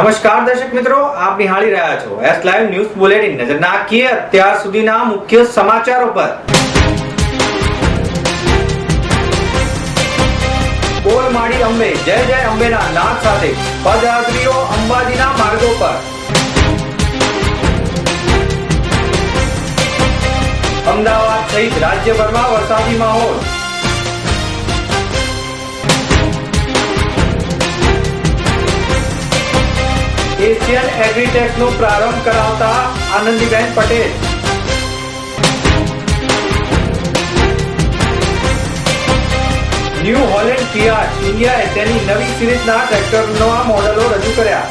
નમસ્કાર દર્શક મિત્રો, આપ નિહાળી રહ્યા છો એસ લાઈવ ન્યૂઝ બુલેટિન નજર નાખીએ અત્યાર સુધીના મુખ્ય સમાચારો પર. બોલ અંબે, જય જય અંબેના નાદ સાથે પદયાત્રીઓ અંબાજીના માર્ગો પર. અમદાવાદ સહિત રાજ્યભરમાં વરસાદી માહોલ. એશિયન એગ્રીટેક્સનો પ્રારંભ કરાવતા આનંદીબેન પટેલ. ન્યૂ હોલેન્ડ કિયા ઇન્ડિયાએ તેની નવી સિરીઝના ટ્રેક્ટરના મોડેલો રજૂ કર્યા.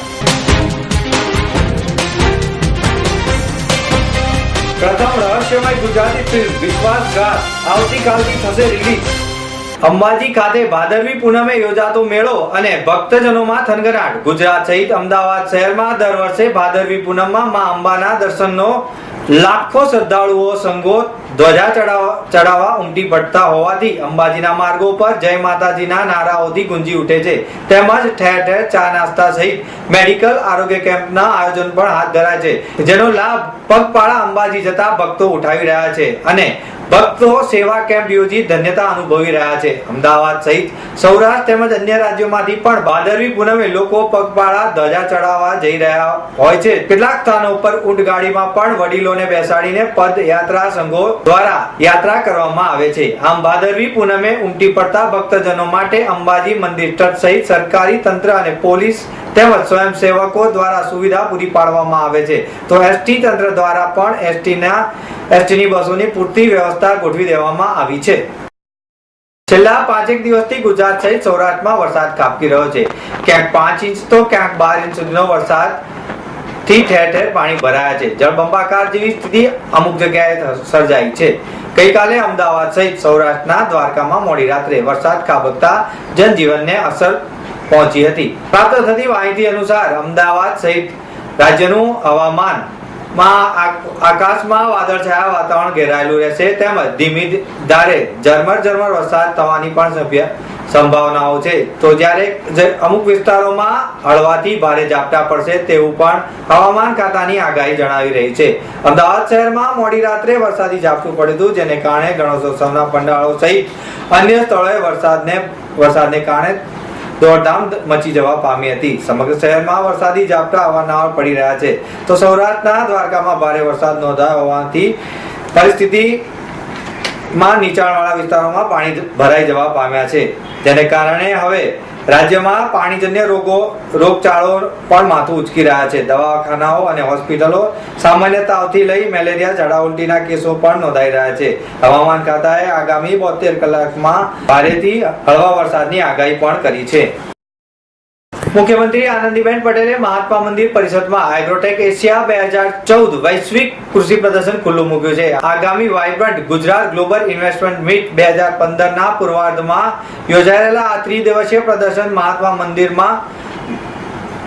પ્રથમ રહસ્યમય ગુજરાતી ફિલ્મ વિશ્વાસઘાત આવતીકાલથી થશે રિલીઝ અંબાજી ખાતે ભાદરવી પૂનમે યોજાતો મેળો અને ભક્તજનોમાં થનગનાટ. ગુજરાત સહિત અમદાવાદ શહેરમાં દર વર્ષે ભાદરવી પૂનમમાં મા અંબાના દર્શનનો લાખો શ્રદ્ધાળુઓ સંઘો ધ્વજા ચડાવવા ચડાવવા, ઉમટી પડતા હોવાથી અંબાજીના માર્ગો પર જય માતાજીના નારાઓથી ગુંજી ઉઠે છે. તેમજ ઠેર ઠેર ચા નાસ્તા સહિત મેડિકલ આરોગ્ય કેમ્પના આયોજન પણ હાથ ધરાય છે, જેનો લાભ પગપાળા અંબાજી જતા ભક્તો ઉઠાવી રહ્યા છે અને ભક્તો સેવા કેમ્પ યોજી ધન્યતા અનુભવી રહ્યા છે. અમદાવાદ સહિત સૌરાષ્ટ્ર તેમજ અન્ય રાજ્યોમાંથી પણ ભાદરવી પૂનમે લોકો પગપાળા ધજા ચડાવવા જઈ રહ્યા હોય છે. કેટલાક સ્થાનો પર ઊંટ પણ વડીલોને બેસાડીને પદયાત્રા સંઘો દ્વારા યાત્રા કરવામાં આવે છે. આમ ભાદરવી પૂનમે ઉમટી પડતા ભક્તજનો માટે અંબાજી મંદિર ટ્રસ્ટ સહિત સરકારી તંત્ર અને પોલીસ તેમજ સ્વયંસેવકો દ્વારા સુવિધા પૂરી પાડવામાં આવે છે. તો એસટી તંત્ર દ્વારા પણ એસટીના, એસટીની બસોની પૂરતી વ્યવસ્થા ગોઠવી દેવામાં આવી છે. છેલ્લા પાંચેક દિવસથી ગુજરાત સહિત સૌરાષ્ટ્રમાં વરસાદ કાપકી રહ્યો છે. ક્યાંક પાંચ ઇંચ તો ક્યાંક બાર ઇંચ સુધીનો વરસાદ થી ઠેર ઠેર પાણી ભરાયા છે. જળબંબાકાર જેવી સ્થિતિ અમુક જગ્યાએ સર્જાઈ છે. ગઈકાલે અમદાવાદ સહિત સૌરાષ્ટ્રના દ્વારકામાં મોડી રાત્રે વરસાદ ખાબકતા જનજીવનને અસર પહોંચી હતી. પ્રાપ્ત થતી માહિતી અનુસાર અમદાવાદ સહિત રાજ્યનું હવામાન માં આકાશમાં વાદળછાયા વાતાવરણ ઘેરાયેલું રહેશે. તેમજ ધીમી ધારે ઝરમર ઝરમર વરસાદ થવાની પણ સભ્ય સંભાવનાઓ છે. તો જ્યારે અમુક વિસ્તારોમાં હળવાથી ભારે ઝાપટા પડશે તેવું પણ હવામાન ખાતાની આગાહી જણાવી રહી છે. અમદાવાદ શહેરમાં મોડી રાત્રે વરસાદી ઝાપટું પડ્યું હતું, જેને કારણે ગણેશોત્સવના પંડાળો સહિત અન્ય સ્થળોએ વરસાદને વરસાદને કારણે દોડધામ મચી જવા પામી હતી. સમગ્ર શહેરમાં વરસાદી ઝાપટા અવારનવાર પડી રહ્યા છે. તો સૌરાષ્ટ્રના દ્વારકામાં ભારે વરસાદ નોંધાયો હોવાથી પરિસ્થિતિમાં નીચાણવાળા વિસ્તારોમાં પાણી ભરાઈ જવા પામ્યા છે. જેને કારણે હવે રાજ્યમાં પાણીજન્ય રોગો, રોગચાળો પણ માથું ઉચકી રહ્યા છે. દવાખાનાઓ અને હોસ્પિટલો સામાન્ય તાવથી લઈ મેલેરિયા ઝાડા ઉલટીના કેસો પણ નોંધાઈ રહ્યા છે. હવામાન ખાતાએ આગામી બોતેર કલાકમાં ભારેથી હળવા વરસાદની આગાહી પણ કરી છે. મુખ્યમંત્રી આનંદીબેન પટેલે મહાત્મા મંદિર પરિષદમાં હાઇડ્રોટેક એશિયા બે હજાર ચૌદ વૈશ્વિક કૃષિ પ્રદર્શન ખુલ્લું મૂક્યું છે. આગામી Vibrant Gujarat Global Investment Meet બે હજાર પંદર ના પૂર્વાર્ધમાં યોજાયેલા આ ત્રિદિવસીય પ્રદર્શન મહાત્મા મંદિરમાં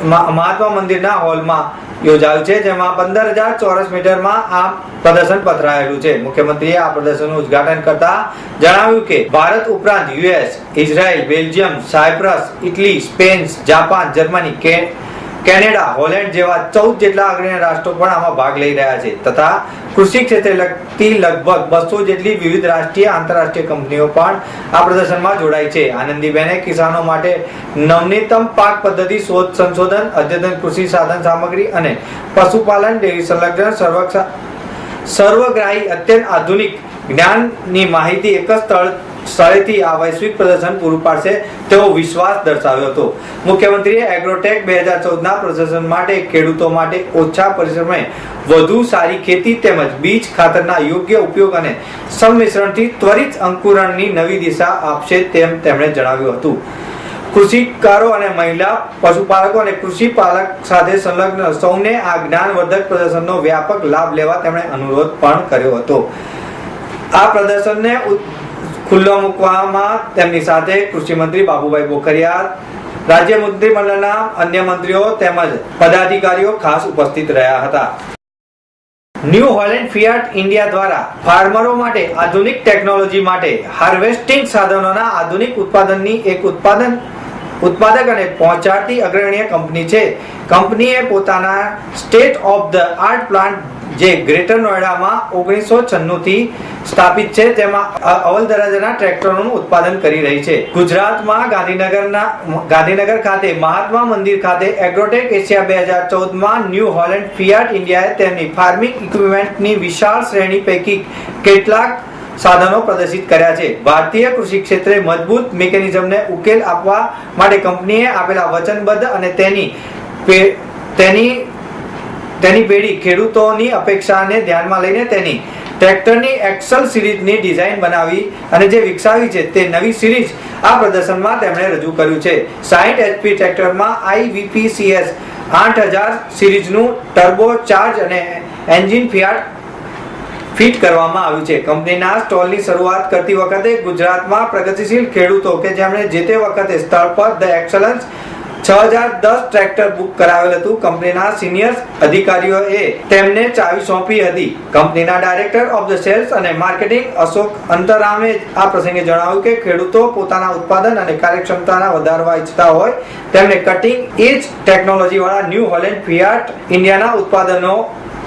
મહાત્મા મંદિરના હોલમાં યોજાયું છે, જેમાં પંદર હજાર ચોરસ મીટરમાં આ પ્રદર્શન પથરાયેલું છે. મુખ્યમંત્રીએ આ પ્રદર્શનનું ઉદ્ઘાટન કરતા જણાવ્યું કે, ભારત ઉપરાંત US Israel, Belgium, Cyprus, Italy, Spain, Japan, Germany Canada, Holland જેવા ચૌદ જેટલા અગ્રણી રાષ્ટ્રો પણ આમાં ભાગ લઈ રહ્યા છે તથા કૃષિ ક્ષેત્રે લગતી લગભગ બસો જેટલી વિવિધ રાષ્ટ્રીય આંતરરાષ્ટ્રીય કંપનીઓ પણ આ પ્રદર્શનમાં જોડાઈ છે. આનંદીબેને કિસાનો માટે નવનીતમ પાક પદ્ધતિ, શોધ સંશોધન, અદ્યતન કૃષિ સાધન સામગ્રી અને પશુપાલન, ડેરી સંલગ્ન, સર્વક્ષ, સર્વગ્રાહી અત્યંત આધુનિક જ્ઞાનની માહિતી એક જ સ્થળ સ્થળેથી આ વૈશ્વિક પ્રદર્શન પૂરું પાડશે તેવો વિશ્વાસ દર્શાવ્યો હતો. મુખ્યમંત્રીએ એગ્રોટેક બે હજાર ચૌદના પ્રદર્શન માટે ખેડૂતો માટે ઓછા પરિશ્રમે વધુ સારી ખેતી તેમજ બીજ ખાતરના યોગ્ય ઉપયોગ અને સંમિશ્રણથી ત્વરિત અંકુરણની નવી દિશા આપશે તેમ તેમણે જણાવ્યું હતું. કૃષિકારો અને મહિલા, પશુપાલકો અને કૃષિ પાલક સાથે સંલગ્ન સૌને આ જ્ઞાનવર્ધક પ્રદર્શનનો વ્યાપક લાભ લેવા તેમણે અનુરોધ પણ કર્યો હતો. આ પ્રદર્શનને ખુલ્લો મૂકવામાં તેમની સાથે કૃષિ મંત્રી બાબુભાઈ બોખરિયા રાજ્ય મંત્રીમંડળના અન્ય મંત્રીઓ તેમજ પદાધિકારીઓ ખાસ ઉપસ્થિત રહ્યા હતા. ન્યૂ હોલેન્ડ ફિયાટ ઇન્ડિયા દ્વારા ફાર્મરો માટે આધુનિક ટેકનોલોજી માટે હાર્વેસ્ટિંગ સાધનોના આધુનિક ઉત્પાદનની એક ઉત્પાદન, ઉત્પાદક અને પહોંચાડતી અગ્રણીય કંપની છે. કંપનીએ પોતાના state of the art plant જે ગ્રેટર નોઈડામાં ઓગણીસો થી સ્થાપિત છે તેમાં અવલ દરજ્જાના ટ્રેક્ટરોનું ઉત્પાદન કરી રહી છે. ગુજરાતમાં ગાંધીનગરના, ગાંધીનગર ખાતે, મહાત્મા મંદિર ખાતે એગ્રોટેક એશિયા બે હજાર ચૌદમાં ન્યૂ હોલેન્ડ ફિયાટ ઇન્ડિયાએ તેમની ફાર્મિંગ ઇક્વિપમેન્ટની વિશાળ શ્રેણી પૈકી કેટલાક સાધનો પ્રદર્શિત કર્યા છે. ભારતીય કૃષિ ક્ષેત્રે મજબૂત મિકેનિઝમને ઉકેલ આપવા માટે કંપનીએ આપેલા વચનબદ્ધ અને તેની તેની તેની પેઢી ખેડૂતોની અપેક્ષાને ધ્યાનમાં લઈને તેની ટ્રેક્ટરની એક્સલ સિરીઝની ડિઝાઇન બનાવી અને જે વિકસાવી છે તે નવી સિરીઝ આ પ્રદર્શનમાં તેમણે રજૂ કર્યું છે. 60 એચપી ટ્રેક્ટરમાં આઈવીપીસીએસ આઠ હજાર સિરીઝનું ટર્બો ચાર્જ અને એન્જિન ફિયાટ ફિટ કરવામાં આવ્યું છે. કંપનીના સ્ટોલની શરૂઆત કરતી વખતે ગુજરાતમાં પ્રગતિશીલ ખેડૂતો કે જેમણે જે તે વખતે સ્થળ પર ધ એક્સલન્સ છ હજાર દસ ટ્રેક્ટર બુક કરાવેલ હતું. કંપનીના સિનિયર અધિકારીઓએ તેમને ચાવી સોંપી હતી. કંપનીના ડાયરેક્ટર ઓફ ધ સેલ્સ અને માર્કેટિંગ અશોક અંતરામે આ પ્રસંગે જણાવ્યું કે ખેડૂતો પોતાના ઉત્પાદન અને કાર્યક્ષમતાના વધારવા ઈચ્છતા હોય, તેમને કટિંગ એજ ટેકનોલોજી વાળા ન્યૂ હોલેન્ડ ફિયાટ ઇન્ડિયાના ઉત્પાદનો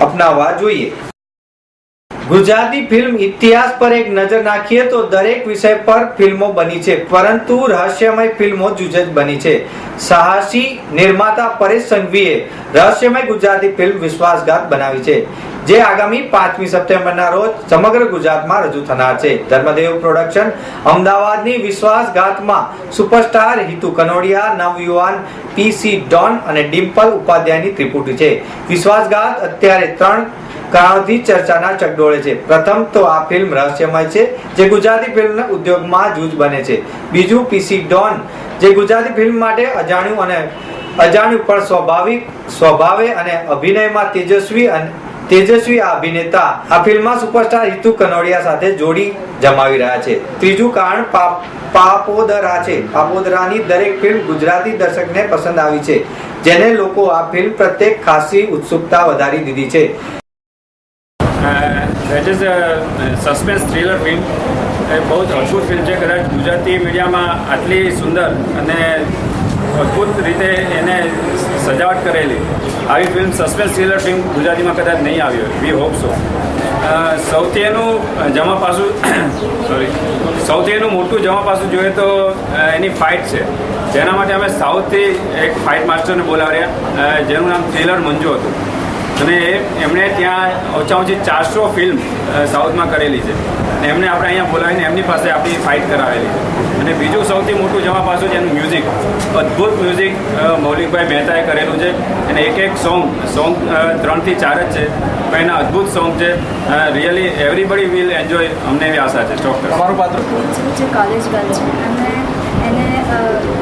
અપનાવવા જોઈએ. ગુજરાતી ફિલ્મ ઇતિહાસ પર એક નજર નાખીએ તો દરેક વિષય પર ફિલ્મો બની છે, પરંતુ રહસ્યમય ફિલ્મો જુજ બની છે. સાહસી નિર્માતા પરેશ સંઘવીએ રહસ્યમય ગુજરાતી ફિલ્મ વિશ્વાસઘાત બનાવી છે, જે આગામી પાંચમી સપ્ટેમ્બરના રોજ સમગ્ર ગુજરાતમાં રજૂ થનાર છે. ધર્મદેવ પ્રોડક્શન અમદાવાદની વિશ્વાસઘાતમાં સુપરસ્ટાર હિતુ કનોડિયા નવયુવાન પીસી ડોન અને ડિમ્પલ ઉપાધ્યાયની ત્રિપુટી છે. વિશ્વાસઘાત અત્યારે ત્રણ કારણોથી ચર્ચાના ચકડોળે છે. પ્રથમ તો આ ફિલ્મ રહસ્યમય છે, જે ગુજરાતી ફિલ્મ ઉદ્યોગમાં જૂજ બને છે. બીજું પીસી ડોન, જે ગુજરાતી ફિલ્મ માટે અજાણ્યું અને અજાણ્યું પણ સ્વાભાવિક સ્વભાવે અને અભિનયમાં તેજસ્વી અને તેજસ્વી અભિનેતા આ ફિલ્મમાં સુપરસ્ટાર હિતુ કનોડિયા સાથે જોડી જમાવી રહ્યા છે. ત્રીજું કારણ પાપ- પાપોદરા છે. પાપોદરાની દરેક ફિલ્મ ગુજરાતી દર્શકને પસંદ આવી છે, જેને લોકો આ ફિલ્મ પ્રત્યે ખાસી ઉત્સુકતા વધારી દીધી છે. That is suspense thriller film એ બહુ જ અદ્ભુત ફિલ્મ છે. કદાચ ગુજરાતી મીડિયામાં આટલી સુંદર અને અદ્ભુત રીતે એને સજાવટ કરેલી આવી ફિલ્મ સસ્પેન્સ થ્રિલર ફિલ્મ ગુજરાતીમાં કદાચ નહીં આવી હોય. વી હોપ સો સૌથી એનું જમા પાસું સોરી સૌથી એનું મોટું જમા પાસું જોઈએ તો એની ફાઇટ છે. જેના માટે અમે સાઉથથી એક ફાઇટ માસ્ટરને બોલાવ્યા. જેનું નામ થ્રિલર મંજુ હતું. અને એ- એમણે ત્યાં ઓછા ઓછી ચારસો ફિલ્મ સાઉથમાં કરેલી છે. અને એમને આપણે અહીંયા બોલાવીને એમની પાસે આપણી ફાઇટ કરાવેલી છે. અને બીજું સૌથી મોટું જમા પાસું છે એનું મ્યુઝિક અદ્ભુત મ્યુઝિક મૌલિકભાઈ મહેતાએ કરેલું છે. અને એક એક સોંગ સોંગ ત્રણથી ચાર જ છે. પણ એના અદ્ભુત સોંગ છે. રિયલી એવરીબડી વિલ એન્જોય અમને એવી આશા છે. ચોક્કસ. અમારું પાત્ર? છે કોલેજ ગર્લ છે. અને એને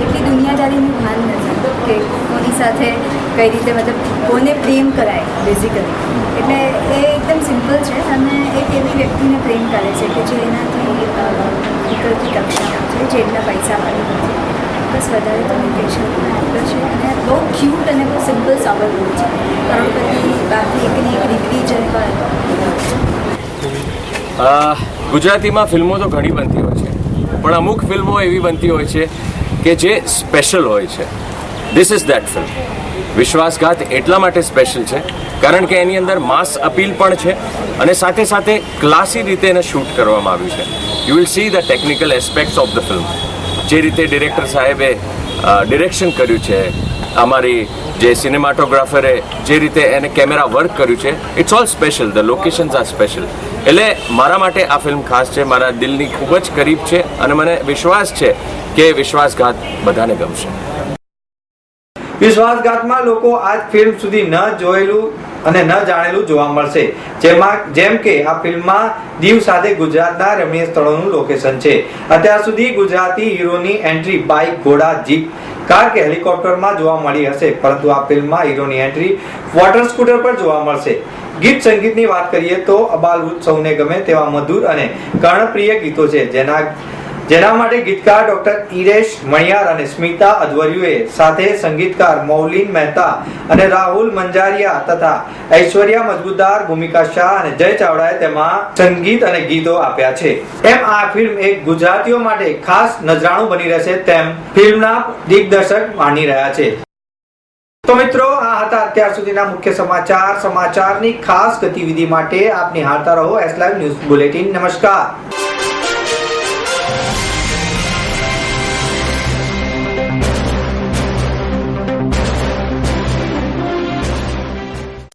એટલી એટલી દુનિયાદારીનું ભાન નથી કે કોની સાથે કઈ રીતે મતલબ કોને પ્રેમ કરાય બેઝિકલી એટલે એ એકદમ સિમ્પલ છે અને એક એવી વ્યક્તિને પ્રેમ કરે છે કે જે એનાથી નીકળતી કક્ષામાં છે, જે એટલા પૈસાવાળી નથી. બસ વધારે તો નહીં કહી છે અને બહુ ક્યુટ અને બહુ સિમ્પલ સાબર રોલ છે. કરોડપતિ બાકી એકની એક ડિગ્રી જે હોય ગુજરાતીમાં ફિલ્મો તો ઘણી બનતી હોય છે. પણ અમુક ફિલ્મો એવી બનતી હોય છે કે જે સ્પેશિયલ હોય છે. ધીસ ઇઝ દેટ ફિલ્મ વિશ્વાસઘાત એટલા માટે સ્પેશિયલ છે, કારણ કે એની અંદર માસ અપીલ પણ છે અને સાથે સાથે ક્લાસી રીતે એને શૂટ કરવામાં આવ્યું છે. You will see the technical aspects of the film જે રીતે ડિરેક્ટર સાહેબે ડિરેક્શન કર્યું છે, અમારી જે સિનેમાટોગ્રાફરે જે રીતે એને કેમેરા વર્ક કર્યું છે it's all special the locations are special એટલે મારા માટે આ ફિલ્મ ખાસ છે, મારા દિલની ખૂબ જ કરીબ છે અને મને વિશ્વાસ છે કે વિશ્વાસઘાત બધાને ગમશે. વિશ્વાસઘાતમાં લોકો આ ફિલ્મ સુધી ન જોયેલું અને ન જાણેલું જોવા મળશે. જેમાં જેમ કે આ ફિલ્મમાં દીવ સાથે ગુજરાતના રમણીય સ્થળોનું લોકેશન છે. અત્યાર સુધી ગુજરાતી હીરોની એન્ટ્રી બાઇક ઘોડા જીપ કાર કે હેલિકોપ્ટરમાં જોવા મળી હશે. પરંતુ આ ફિલ્મમાં હીરોની એન્ટ્રી વોટર સ્કૂટર પર જોવા મળશે. ગીત સંગીતની વાત કરીએ તો અબાલવૃત સૌને ગમે તેવા મધુર અને કર્ણપ્રિય ગીતો છે. જેના જેના માટે ગીતકાર ડોક્ટર ઈરેશ મણિયાર અને સ્મિતા અધવર્યુએ સાથે સંગીતકાર મૌલિન મહેતા અને રાહુલ મંજારિયા તથા ઐશ્વર્યા મજબૂતદાર ભૂમિકા શાહ અને જય ચાવડાએ તેમાં સંગીત અને ગીતો આપ્યા છે. એમ આ ફિલ્મ એક ગુજરાતીઓ માટે ખાસ નજરાણું બની રહેશે તેમ ફિલ્મના દિગ્દર્શક માની રહ્યા છે. તો મિત્રો, આ હતા અત્યાર સુધીના મુખ્ય સમાચાર. સમાચારની ખાસ ગતિવિધિ માટે આપ નિહાળતા રહો એસ લાઈવ ન્યૂઝ બુલેટિન નમસ્કાર.